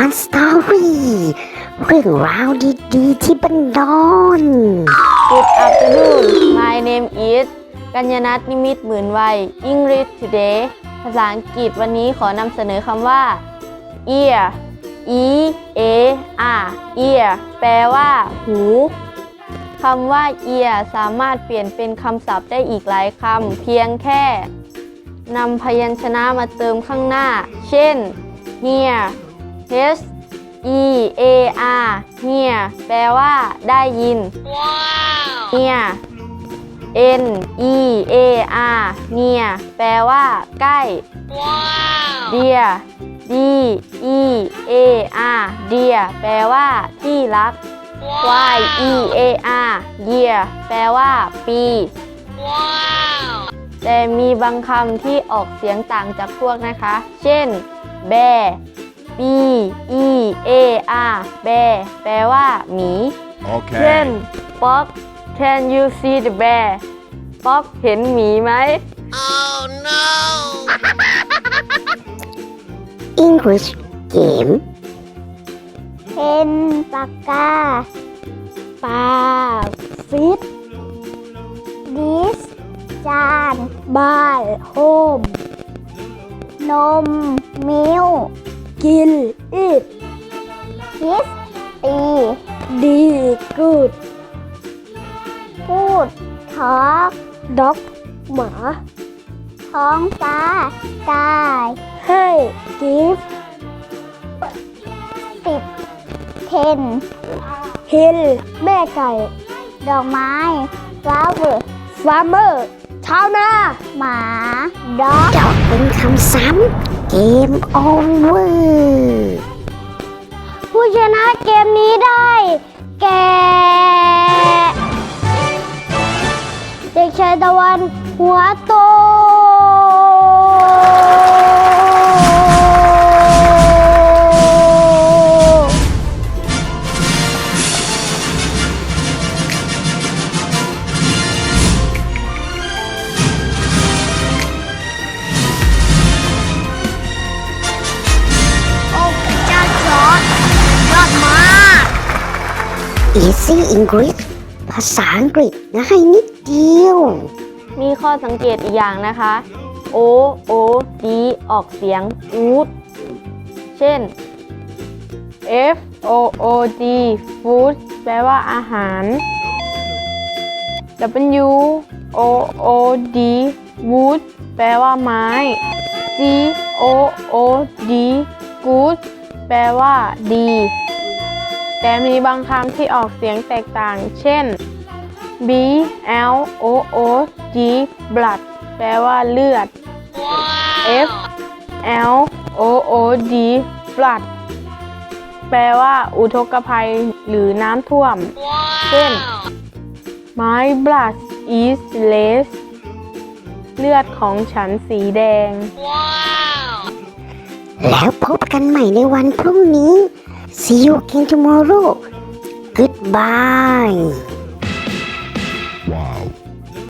อนสตอรี่เรื่องราวดีๆที่บันดอน Good afternoon My name is กัญญนัทนิมิตหมื่นวัย English today ภาษาอังกฤษวันนี้ขอนำเสนอคำว่า ear e a r ear แปลว่า หูคำว่า ear สามารถเปลี่ยนเป็นคำศัพท์ได้อีกหลายคำเพียงแค่นำพยัญชนะมาเติมข้างหน้า เช่น hear h e a r hear แปลว่าได้ยิน near n e a r near แปลว่า ใกล้ dear d e a r dear แปลว่า ที่รัก y e a r year แปลว่า ปีแต่มีบางคำที่ออกเสียงต่างจากพวกนะคะ เช่น bear b e a r bear แปลว่าหมีเช่น Okay. ป๊อก can you see the bear ป๊อกเห็นหมีไหม English Game เพนปากกาปลาฟิตดิส จาน บายโฮม นม มิล กินอิดคิสตีดีกูดพูดทอกด็อกหมา ท้องฟ้ากายให้กิฟสิบเทนฮิลแม่ไก่ ดอกไม้ฟลาวเวอร์ฟาร์เมอร์ชาวนา หมาด็อกดอกเป็นคำซ้ำ เกมโอเวอร์ผู้ชนะเกมนี้ได้ แก่เด็กชายตะวันหัวโต Easy English ภาษาอังกฤษง่ายนิดเดียว มีข้อสังเกตอีกอย่างนะคะ o o d ออกเสียง อูด เช่น f o o d food แปลว่าอาหาร w o o d wood แปลว่าไม้ g o o d good แปลว่าดี แต่มีบางคำที่ออกเสียงแตกต่าง เช่น B L O O G blood แปลว่าเลือด F L O O D flood แปลว่าอุทกภัยหรือน้ำท่วม เช่น My blood is red เลือดของฉันสีแดง แล้วพบกันใหม่ในวันพรุ่งนี้ See you again tomorrow. Goodbye